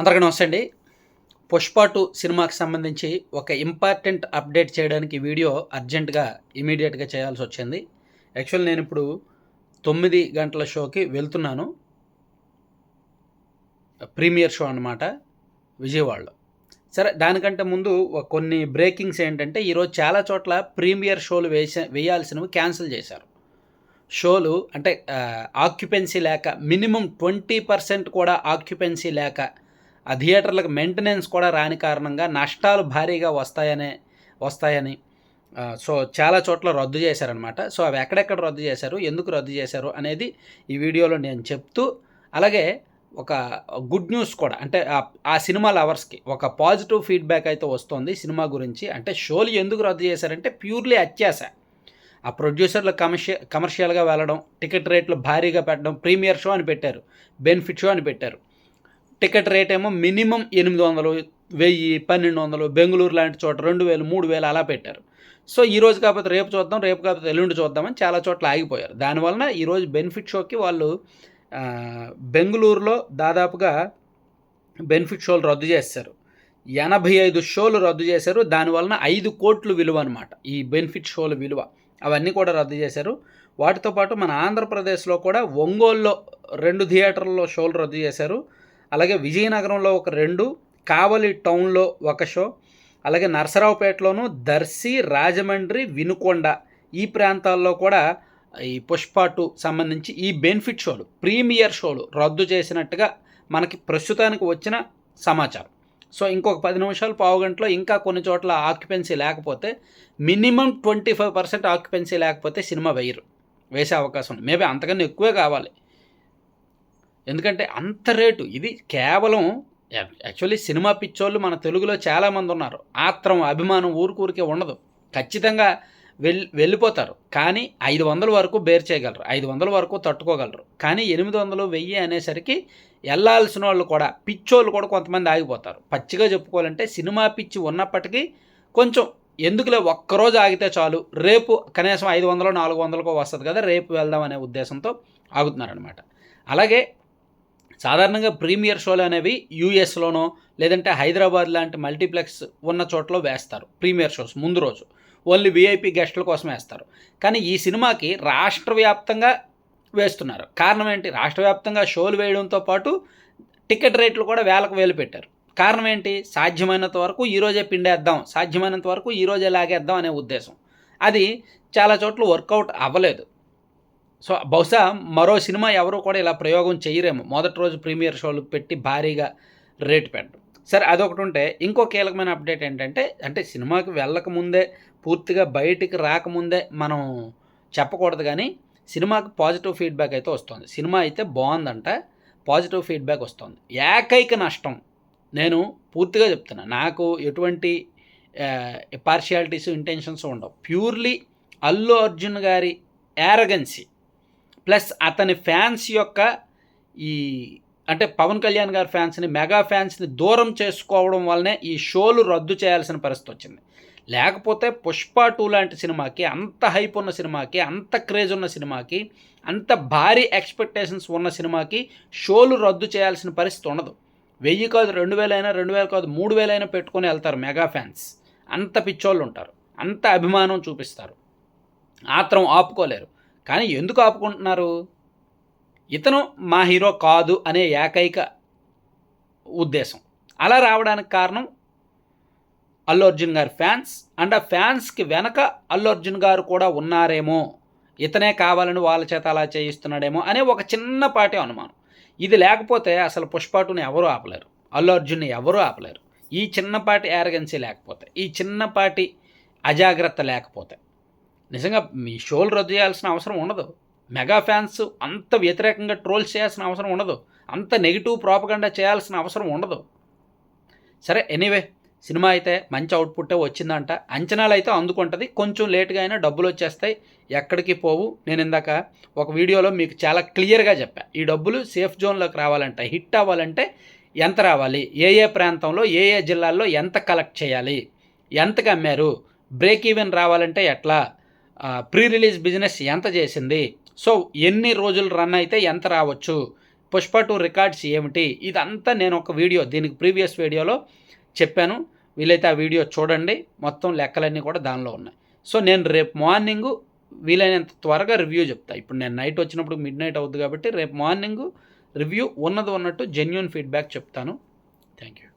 అందరికీ నమస్తే అండి. పుష్ప టూ సినిమాకి సంబంధించి ఒక ఇంపార్టెంట్ అప్డేట్ చేయడానికి వీడియో అర్జెంటుగా ఇమీడియట్గా చేయాల్సి వచ్చింది. యాక్చువల్ నేను ఇప్పుడు తొమ్మిది గంటల షోకి వెళ్తున్నాను. ప్రీమియర్ షో అనమాట విజయవాడలో. సరే దానికంటే ముందు కొన్ని బ్రేకింగ్స్ ఏంటంటే ఈరోజు చాలా చోట్ల ప్రీమియర్ షోలు వేసే వేయాల్సినవి క్యాన్సిల్ చేశారు. షోలు అంటే ఆక్యుపెన్సీ లేక మినిమం ట్వంటీ పర్సెంట్ కూడా ఆక్యుపెన్సీ లేక ఆ థియేటర్లకు మెయింటెనెన్స్ కూడా రాని కారణంగా నష్టాలు భారీగా వస్తాయనే వస్తాయని సో చాలా చోట్ల రద్దు చేశారనమాట సో అవి ఎక్కడెక్కడ రద్దు చేశారు ఎందుకు రద్దు చేశారు అనేది ఈ వీడియోలో నేను చెప్తూ అలాగే ఒక గుడ్ న్యూస్ కూడా అంటే ఆ- ఆ సినిమా లవర్స్కి ఒక పాజిటివ్ ఫీడ్బ్యాక్ అయితే వస్తుంది సినిమా గురించి. అంటే షోలు ఎందుకు రద్దు చేశారంటే ప్యూర్లీ అత్యాశ. ఆ ప్రొడ్యూసర్లు కమర్షియల్ కమర్షియల్గా వెళ్ళడం టికెట్ రేట్లు భారీగా పెట్టడం ప్రీమియర్ షో అని పెట్టారు బెనిఫిట్ షో అని పెట్టారు. టికెట్ రేట్ ఏమో మినిమం ఎనిమిది వందలు వెయ్యి పన్నెండు వందలు బెంగళూరు లాంటి చోట రెండు వేలు మూడు వేలు అలా పెట్టారు. సో ఈ రోజు కాకపోతే రేపు చూద్దాం రేపు కాకపోతే ఎల్లుండి చూద్దామని చాలా చోట్ల ఆగిపోయారు. దానివలన ఈరోజు బెనిఫిట్ షోకి వాళ్ళు బెంగళూరులో దాదాపుగా బెనిఫిట్ షోలు రద్దు చేశారు. ఎనభై ఐదు షోలు రద్దు చేశారు. దానివలన ఐదు కోట్లు విలువ అనమాట ఈ బెనిఫిట్ షోల విలువ. అవన్నీ కూడా రద్దు చేశారు. వాటితో పాటు మన ఆంధ్రప్రదేశ్లో కూడా ఒంగోలులో రెండు థియేటర్లలో షోలు రద్దు చేశారు. అలాగే విజయనగరంలో ఒక రెండు కావలి టౌన్లో ఒక షో అలాగే నరసరావుపేటలోను దర్శి రాజమండ్రి వినుకొండ ఈ ప్రాంతాల్లో కూడా ఈ పుష్ప సంబంధించి ఈ బెనిఫిట్ షోలు ప్రీమియర్ షోలు రద్దు చేసినట్టుగా మనకి ప్రస్తుతానికి వచ్చిన సమాచారం. సో ఇంకొక పది నిమిషాలు పావు గంటలో ఇంకా కొన్ని చోట్ల ఆక్యుపెన్సీ లేకపోతే minimum twenty five percent occupancy లేకపోతే సినిమా వేయరు వేసే అవకాశం ఉంది. మేబీ అంతకన్నా ఎక్కువే కావాలి. ఎందుకంటే అంత రేటు. ఇది కేవలం యాక్చువల్లీ సినిమా పిచ్చోళ్ళు మన తెలుగులో చాలామంది ఉన్నారు. ఆత్రం అభిమానం ఊరికూరికే ఉండదు. ఖచ్చితంగా వెల్ వెళ్ళిపోతారు. కానీ ఐదు వందల వరకు బేర్ చేయగలరు. ఐదు వందల వరకు తట్టుకోగలరు. కానీ ఎనిమిది వందలు వెయ్యి అనేసరికి వెళ్ళాల్సిన వాళ్ళు కూడా పిచ్చోళ్ళు కూడా కొంతమంది ఆగిపోతారు. పచ్చిగా చెప్పుకోవాలంటే సినిమా పిచ్చి ఉన్నప్పటికీ కొంచెం ఎందుకులే ఒక్కరోజు ఆగితే చాలు. రేపు కనీసం ఐదు వందలు నాలుగు వందలకో వస్తుంది కదా రేపు వెళ్దాం అనే ఉద్దేశంతో ఆగుతున్నారనమాట అలాగే సాధారణంగా ప్రీమియర్ షోలు అనేవి యూఎస్లోనో లేదంటే హైదరాబాద్ లాంటి మల్టీప్లెక్స్ ఉన్న చోట్ల వేస్తారు. ప్రీమియర్ షోస్ ముందు రోజు. ఓన్లీ విఐపి గెస్టుల కోసం వేస్తారు. కానీ ఈ సినిమాకి రాష్ట్ర వ్యాప్తంగా వేస్తున్నారు. కారణం ఏంటి? రాష్ట్ర వ్యాప్తంగా షోలు వేయడంతో పాటు టికెట్ రేట్లు కూడా వేలకు వేలు పెట్టారు. కారణం ఏంటి? సాధ్యమైనంత వరకు ఈరోజే పిండేద్దాం. సాధ్యమైనంత వరకు ఈరోజే లాగేద్దాం అనే ఉద్దేశం. అది చాలా చోట్ల వర్కౌట్ అవ్వలేదు. సో బహుశా మరో సినిమా ఎవరు కూడా ఇలా ప్రయోగం చేయరేమో. మొదటి రోజు ప్రీమియర్ షోలు పెట్టి భారీగా రేట్ పెట్టడం. సరే అదొకటి ఉంటే ఇంకో కీలకమైన అప్డేట్ ఏంటంటే అంటే సినిమాకి వెళ్ళకముందే పూర్తిగా బయటికి రాకముందే మనం చెప్పకూడదు కానీ సినిమాకి పాజిటివ్ ఫీడ్బ్యాక్ అయితే వస్తుంది. సినిమా అయితే బాగుందంట పాజిటివ్ ఫీడ్బ్యాక్ వస్తుంది. ఏకైక నష్టం నేను పూర్తిగా చెప్తున్నా నాకు ఎటువంటి పార్షియాలిటీస్ ఇంటెన్షన్స్ ఉండవు. ప్యూర్లీ అల్లు అర్జున్ గారి యారగెన్సీ ప్లస్ అతని ఫ్యాన్స్ యొక్క ఈ అంటే పవన్ కళ్యాణ్ గారి ఫ్యాన్స్ని మెగా ఫ్యాన్స్ని దూరం చేసుకోవడం వల్లనే ఈ షోలు రద్దు చేయాల్సిన పరిస్థితి వచ్చింది. లేకపోతే పుష్ప టూ లాంటి సినిమాకి అంత హైప్ ఉన్న సినిమాకి అంత క్రేజ్ ఉన్న సినిమాకి అంత భారీ ఎక్స్పెక్టేషన్స్ ఉన్న సినిమాకి షోలు రద్దు చేయాల్సిన పరిస్థితి ఉండదు. వెయ్యి కాదు రెండు వేలైనా రెండు వేలు కాదు మూడు వేలైనా పెట్టుకొని వెళ్తారు మెగా ఫ్యాన్స్. అంత పిచ్చోళ్ళు ఉంటారు. అంత అభిమానం చూపిస్తారు. ఆత్రం ఆపుకోలేరు. కానీ ఎందుకు ఆపుకుంటున్నారు? ఇతను మా హీరో కాదు అనే ఏకైక ఉద్దేశం. అలా రావడానికి కారణం అల్లు అర్జున్ గారి ఫ్యాన్స్ అండ్ ఆ ఫ్యాన్స్కి వెనక అల్లు అర్జున్ గారు కూడా ఉన్నారేమో ఇతనే కావాలని వాళ్ళ చేత అలా చేయిస్తున్నాడేమో అనే ఒక చిన్నపాటి అనుమానం. ఇది లేకపోతే అసలు పుష్పటుని ఎవరు ఆపలేరు? అల్లు అర్జున్ని ఎవరూ ఆపలేరు? ఈ చిన్నపాటి యారగెన్సీ లేకపోతే ఈ చిన్నపాటి అజాగ్రత్త లేకపోతే. నిజంగా మీ షోలు రద్దు చేయాల్సిన అవసరం ఉండదు. మెగా ఫ్యాన్స్ అంత వ్యతిరేకంగా ట్రోల్స్ చేయాల్సిన అవసరం ఉండదు. అంత నెగిటివ్ ప్రాపగండా చేయాల్సిన అవసరం ఉండదు. సరే ఎనీవే సినిమా అయితే మంచి అవుట్పుట్టే వచ్చిందంట. అంచనాలు అయితే అందుకుంటుంది. కొంచెం లేట్గా అయినా డబ్బులు వచ్చేస్తాయి. ఎక్కడికి పోవు. నేను ఇందాక ఒక వీడియోలో మీకు చాలా క్లియర్గా చెప్పా. ఈ డబ్బులు సేఫ్ జోన్లోకి రావాలంటే. హిట్ అవ్వాలంటే ఎంత రావాలి? ఏ ఏ ప్రాంతంలో ఏ ఏ జిల్లాల్లో ఎంత కలెక్ట్ చేయాలి? ఎంతకు అమ్మారు? బ్రేక్ ఈవెన్ రావాలంటే ఎట్లా? ప్రీ రిలీజ్ బిజినెస్ ఎంత చేసింది? సో ఎన్ని రోజులు రన్ అయితే ఎంత రావచ్చు? పుష్ప టూ రికార్డ్స్ ఏమిటి? ఇదంతా నేను ఒక వీడియో దీనికి ప్రీవియస్ వీడియోలో చెప్పాను. వీలైతే ఆ వీడియో చూడండి. మొత్తం లెక్కలన్నీ కూడా దానిలో ఉన్నాయి. సో నేను రేపు మార్నింగ్ వీలైనంత త్వరగా రివ్యూ చెప్తా. ఇప్పుడు నేను నైట్ వచ్చినప్పుడు మిడ్ నైట్ అవుద్ది కాబట్టి రేపు మార్నింగ్ రివ్యూ ఉన్నది ఉన్నట్టు జెన్యున్ ఫీడ్బ్యాక్ చెప్తాను. Thank you